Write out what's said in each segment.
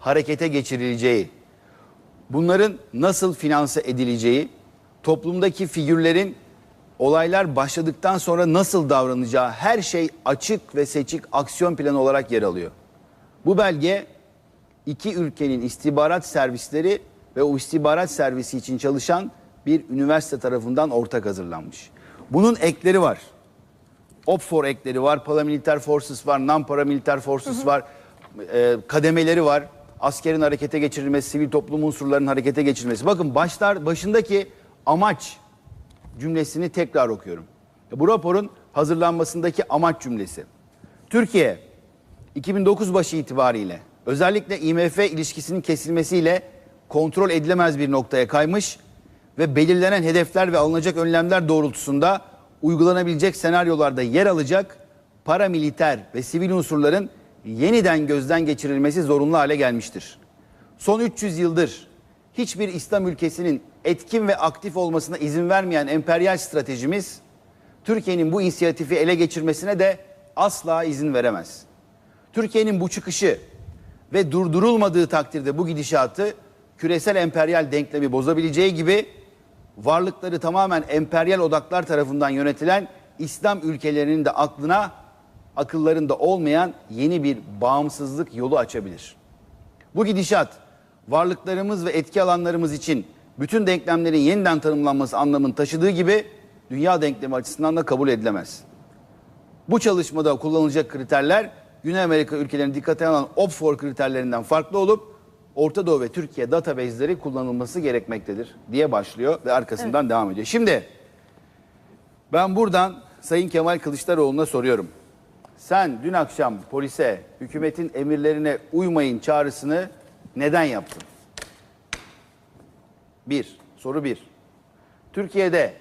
harekete geçirileceği, bunların nasıl finanse edileceği, toplumdaki figürlerin olaylar başladıktan sonra nasıl davranacağı her şey açık ve seçik aksiyon planı olarak yer alıyor. Bu belge iki ülkenin istihbarat servisleri ve o istihbarat servisi için çalışan bir üniversite tarafından ortak hazırlanmış. Bunun ekleri var. OPFOR ekleri var, paramiliter forces var, non-paramiliter forces var, e, kademeleri var. Askerin harekete geçirilmesi, sivil toplum unsurlarının harekete geçirilmesi. Bakın başlar başındaki amaç cümlesini tekrar okuyorum. Bu raporun hazırlanmasındaki amaç cümlesi. Türkiye 2009 başı itibariyle özellikle IMF ilişkisinin kesilmesiyle kontrol edilemez bir noktaya kaymış ve belirlenen hedefler ve alınacak önlemler doğrultusunda uygulanabilecek senaryolarda yer alacak paramiliter ve sivil unsurların yeniden gözden geçirilmesi zorunlu hale gelmiştir. Son 300 yıldır hiçbir İslam ülkesinin etkin ve aktif olmasına izin vermeyen emperyal stratejimiz Türkiye'nin bu inisiyatifi ele geçirmesine de asla izin veremez. Türkiye'nin bu çıkışı ve durdurulmadığı takdirde bu gidişatı küresel emperyal denklemi bozabileceği gibi varlıkları tamamen emperyal odaklar tarafından yönetilen İslam ülkelerinin de aklına akıllarında olmayan yeni bir bağımsızlık yolu açabilir. Bu gidişat varlıklarımız ve etki alanlarımız için bütün denklemlerin yeniden tanımlanması anlamını taşıdığı gibi dünya denklemi açısından da kabul edilemez. Bu çalışmada kullanılacak kriterler Güney Amerika ülkelerinin dikkate alan OPFOR kriterlerinden farklı olup Orta Doğu ve Türkiye database'leri kullanılması gerekmektedir diye başlıyor ve arkasından devam ediyor. Şimdi ben buradan Sayın Kemal Kılıçdaroğlu'na soruyorum. Sen dün akşam polise hükümetin emirlerine uymayın çağrısını neden yaptın? Bir, soru bir. Türkiye'de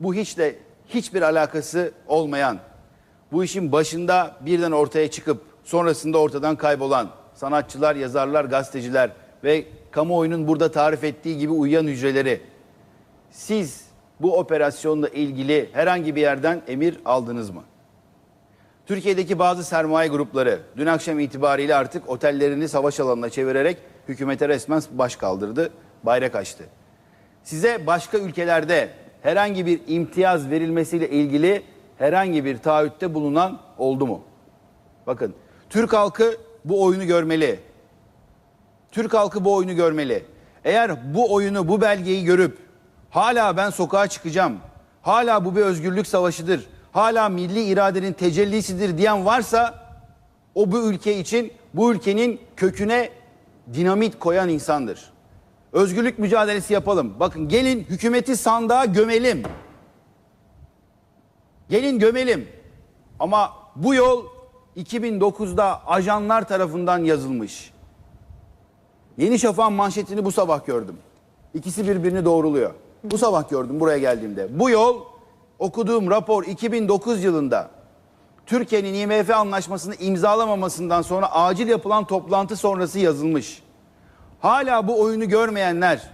bu hiç de hiçbir alakası olmayan, bu işin başında birden ortaya çıkıp sonrasında ortadan kaybolan sanatçılar, yazarlar, gazeteciler ve kamuoyunun burada tarif ettiği gibi uyuyan hücreleri siz bu operasyonla ilgili herhangi bir yerden emir aldınız mı? Türkiye'deki bazı sermaye grupları dün akşam itibariyle artık otellerini savaş alanına çevirerek hükümete resmen baş kaldırdı, bayrak açtı. Size başka ülkelerde herhangi bir imtiyaz verilmesiyle ilgili herhangi bir taahhütte bulunan oldu mu? Bakın Türk halkı bu oyunu görmeli. Türk halkı bu oyunu görmeli. Eğer bu oyunu, bu belgeyi görüp hala ben sokağa çıkacağım, hala bu bir özgürlük savaşıdır, hala milli iradenin tecellisidir diyen varsa o bu ülke için bu ülkenin köküne dinamit koyan insandır. Özgürlük mücadelesi yapalım. Bakın gelin hükümeti sandığa gömelim. Gelin gömelim. Ama bu yol 2009'da ajanlar tarafından yazılmış. Yeni Şafak'ın manşetini bu sabah gördüm. İkisi birbirini doğruluyor. Bu sabah gördüm buraya geldiğimde. Bu yol okuduğum rapor 2009 yılında Türkiye'nin IMF anlaşmasını imzalamamasından sonra acil yapılan toplantı sonrası yazılmış. Hala bu oyunu görmeyenler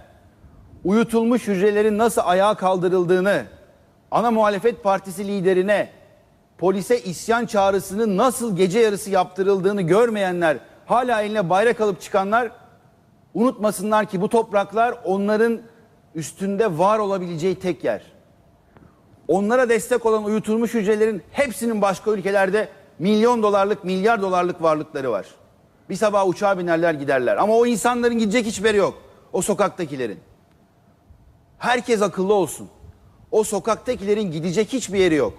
uyutulmuş hücrelerin nasıl ayağa kaldırıldığını, ana muhalefet partisi liderine polise isyan çağrısının nasıl gece yarısı yaptırıldığını görmeyenler, hala eline bayrak alıp çıkanlar unutmasınlar ki bu topraklar onların üstünde var olabileceği tek yer. Onlara destek olan uyutulmuş hücrelerin hepsinin başka ülkelerde milyon dolarlık, milyar dolarlık varlıkları var. Bir sabah uçağa binerler giderler. Ama o insanların gidecek hiçbir yeri yok. O sokaktakilerin. Herkes akıllı olsun. O sokaktakilerin gidecek hiçbir yeri yok.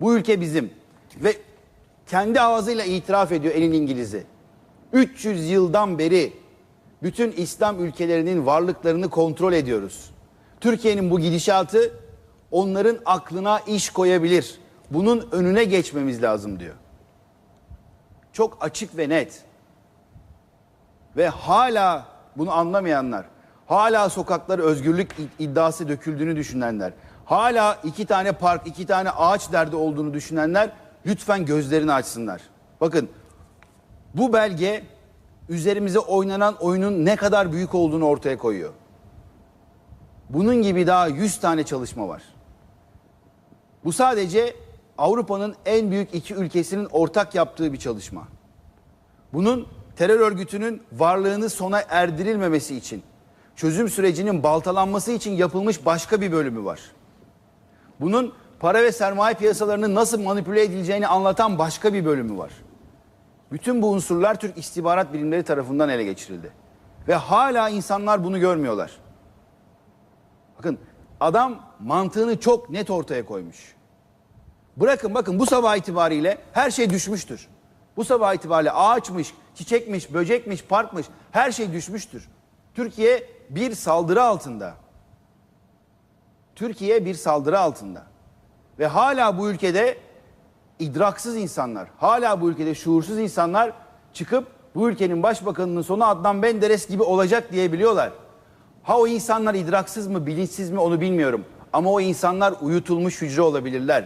Bu ülke bizim. Ve kendi ağzıyla itiraf ediyor elin İngiliz'i. 300 yıldan beri bütün İslam ülkelerinin varlıklarını kontrol ediyoruz. Türkiye'nin bu gidişatı onların aklına iş koyabilir. Bunun önüne geçmemiz lazım diyor. Çok açık ve net. Ve hala bunu anlamayanlar, hala sokaklara özgürlük iddiası döküldüğünü düşünenler, hala iki tane park, iki tane ağaç derdi olduğunu düşünenler lütfen gözlerini açsınlar. Bakın bu belge üzerimize oynanan oyunun ne kadar büyük olduğunu ortaya koyuyor. Bunun gibi daha 100 tane çalışma var. Bu sadece Avrupa'nın en büyük iki ülkesinin ortak yaptığı bir çalışma. Bunun terör örgütünün varlığını sona erdirilmemesi için, çözüm sürecinin baltalanması için yapılmış başka bir bölümü var. Bunun para ve sermaye piyasalarının nasıl manipüle edileceğini anlatan başka bir bölümü var. Bütün bu unsurlar Türk istihbarat bilimleri tarafından ele geçirildi. Ve hala insanlar bunu görmüyorlar. Bakın adam mantığını çok net ortaya koymuş. Bırakın bakın bu sabah itibariyle her şey düşmüştür. Bu sabah itibariyle ağaçmış, çiçekmiş, böcekmiş, parkmış her şey düşmüştür. Türkiye bir saldırı altında. Türkiye bir saldırı altında. Ve hala bu ülkede idraksız insanlar, hala bu ülkede şuursuz insanlar çıkıp bu ülkenin başbakanının sonu Adnan Menderes gibi olacak diyebiliyorlar. Ha o insanlar idraksız mı, bilinçsiz mi onu bilmiyorum. Ama o insanlar uyutulmuş hücre olabilirler.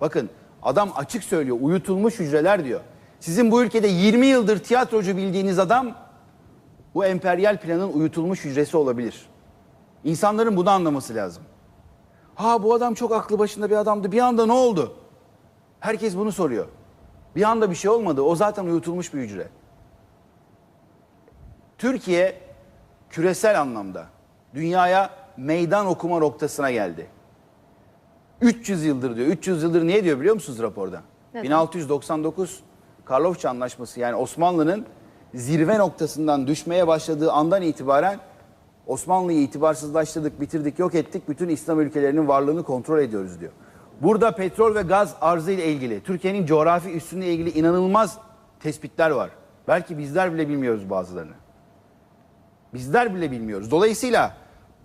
Bakın adam açık söylüyor, uyutulmuş hücreler diyor. Sizin bu ülkede 20 yıldır tiyatrocu bildiğiniz adam bu emperyal planın uyutulmuş hücresi olabilir. İnsanların bunu anlaması lazım. Ha bu adam çok aklı başında bir adamdı. Bir anda ne oldu? Herkes bunu soruyor. Bir anda bir şey olmadı. O zaten uyutulmuş bir hücre. Türkiye küresel anlamda dünyaya meydan okuma noktasına geldi. 300 yıldır diyor. 300 yıldır niye diyor biliyor musunuz raporda? Neden? 1699 Karlofça Anlaşması yani Osmanlı'nın zirve noktasından düşmeye başladığı andan itibaren Osmanlı'yı itibarsızlaştırdık, bitirdik, yok ettik. Bütün İslam ülkelerinin varlığını kontrol ediyoruz diyor. Burada petrol ve gaz arzı ile ilgili, Türkiye'nin coğrafi üstünlüğü ile ilgili inanılmaz tespitler var. Belki bizler bile bilmiyoruz bazılarını. Bizler bile bilmiyoruz. Dolayısıyla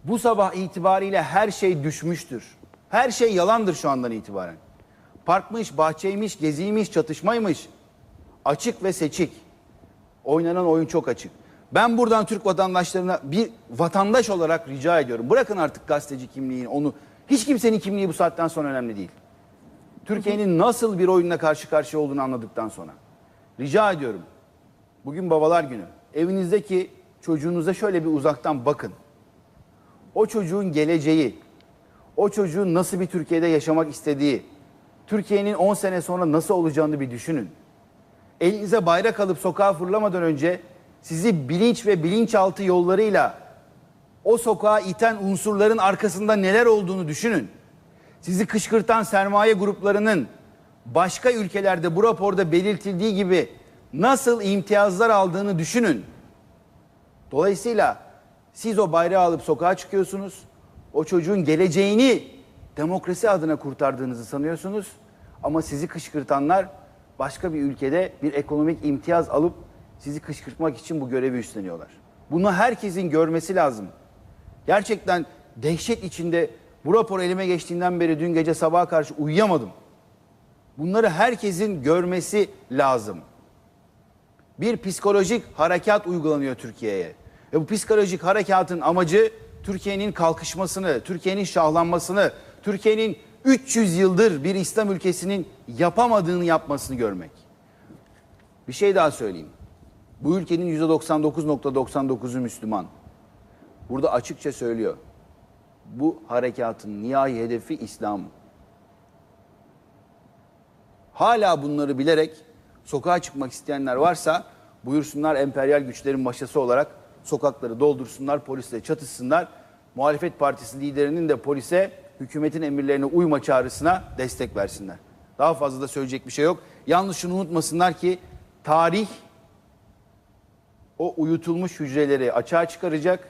bu sabah itibariyle her şey düşmüştür. Her şey yalandır şu andan itibaren. Parkmış, bahçeymiş, geziymiş, çatışmaymış. Açık ve seçik. Oynanan oyun çok açık. Ben buradan Türk vatandaşlarına bir vatandaş olarak rica ediyorum. Bırakın artık gazeteci kimliğini, onu. Hiç kimsenin kimliği bu saatten sonra önemli değil. Türkiye'nin nasıl bir oyunla karşı karşıya olduğunu anladıktan sonra. Rica ediyorum. Bugün babalar günü. Evinizdeki çocuğunuza şöyle bir uzaktan bakın. O çocuğun geleceği, o çocuğun nasıl bir Türkiye'de yaşamak istediği, Türkiye'nin 10 sene sonra nasıl olacağını bir düşünün. Elinize bayrak alıp sokağa fırlamadan önce sizi bilinç ve bilinçaltı yollarıyla o sokağa iten unsurların arkasında neler olduğunu düşünün. Sizi kışkırtan sermaye gruplarının başka ülkelerde bu raporda belirtildiği gibi nasıl imtiyazlar aldığını düşünün. Dolayısıyla siz o bayrağı alıp sokağa çıkıyorsunuz. O çocuğun geleceğini demokrasi adına kurtardığınızı sanıyorsunuz. Ama sizi kışkırtanlar başka bir ülkede bir ekonomik imtiyaz alıp sizi kışkırtmak için bu görevi üstleniyorlar. Bunu herkesin görmesi lazım. Gerçekten dehşet içinde bu rapor elime geçtiğinden beri dün gece sabaha karşı uyuyamadım. Bunları herkesin görmesi lazım bir psikolojik harekat uygulanıyor Türkiye'ye. Ve bu psikolojik harekatın amacı Türkiye'nin kalkışmasını, Türkiye'nin şahlanmasını, Türkiye'nin 300 yıldır bir İslam ülkesinin yapamadığını yapmasını görmek. Bir şey daha söyleyeyim. Bu ülkenin %99.99'u Müslüman. Burada açıkça söylüyor. Bu harekatın nihai hedefi İslam. Hala bunları bilerek sokağa çıkmak isteyenler varsa buyursunlar emperyal güçlerin maşası olarak sokakları doldursunlar, polisle çatışsınlar. Muhalefet partisi liderinin de polise hükümetin emirlerine uyma çağrısına destek versinler. Daha fazla da söyleyecek bir şey yok. Yalnız şunu unutmasınlar ki tarih o uyutulmuş hücreleri açığa çıkaracak.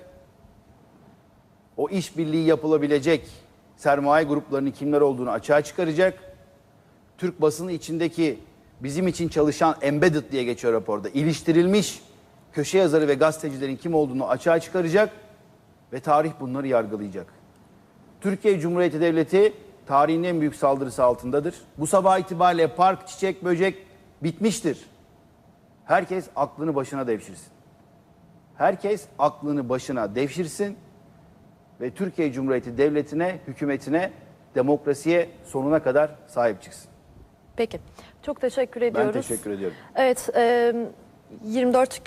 O işbirliği yapılabilecek sermaye gruplarının kimler olduğunu açığa çıkaracak. Türk basını içindeki bizim için çalışan embedded diye geçiyor raporda. iliştirilmiş köşe yazarı ve gazetecilerin kim olduğunu açığa çıkaracak ve tarih bunları yargılayacak. Türkiye Cumhuriyeti Devleti tarihin en büyük saldırısı altındadır. Bu sabah itibariyle park, çiçek, böcek bitmiştir. Herkes aklını başına devşirsin. Herkes aklını başına devşirsin ve Türkiye Cumhuriyeti Devleti'ne, hükümetine, demokrasiye sonuna kadar sahip çıksın. Peki. Çok teşekkür Ben ediyoruz. teşekkür ediyorum. Evet, e, 24